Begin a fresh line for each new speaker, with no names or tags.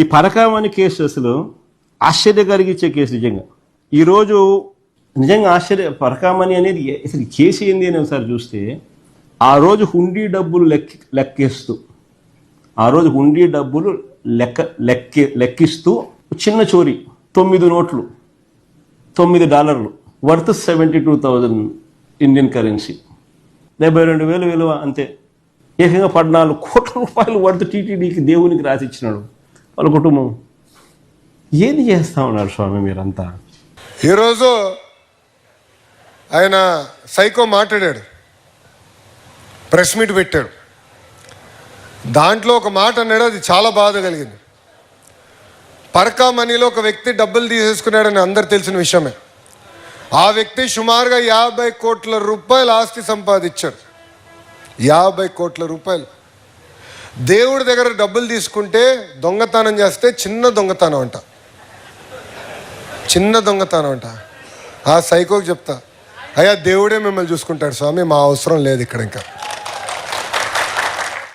ఈ పరకామణి కేసు అసలు ఆశ్చర్య కలిగించే కేసు నిజంగా. ఈరోజు నిజంగా ఆశ్చర్య పరకామణి అనేది అసలు కేసు ఏంది అని ఒకసారి చూస్తే ఆ రోజు హుండీ డబ్బులు లెక్క లెక్కేస్తూ ఆ రోజు హుండీ డబ్బులు లెక్క లెక్కి లెక్కిస్తూ చిన్న చోరీ తొమ్మిది నోట్లు తొమ్మిది డాలర్లు worth seventy two thousand Indian currency. డెబ్బై రెండు వేలు విలువ అంతే. ఏకంగా పద్నాలుగు కోట్ల రూపాయలు వర్త్ టీటీడీకి దేవునికి రాసిచ్చినాడు. వాళ్ళ కుటుంబం. ఏది చేస్తా ఉన్నారు స్వామి మీరంతా?
ఈరోజు ఆయన సైకో మాట్లాడాడు. ప్రెస్ మీట్ పెట్టాడు. దాంట్లో ఒక మాట అన్నాడు అది చాలా బాధ కలిగింది. పర్కా మనీలో ఒక వ్యక్తి డబ్బులు తీసేసుకున్నాడని అందరు తెలిసిన విషయమే. ఆ వ్యక్తి సుమారుగా యాభై కోట్ల రూపాయల ఆస్తి సంపాదించాడు. యాభై కోట్ల రూపాయలు. దేవుడి దగ్గర డబ్బులు తీసుకుంటే దొంగతనం చేస్తే చిన్న దొంగతనం అంట. చిన్న దొంగతనం అంట. ఆ సైకోకి చెప్తా అయ్యా దేవుడే మిమ్మల్ని చూసుకుంటాడు స్వామి మా అవసరం లేదు ఇక్కడ ఇంకా.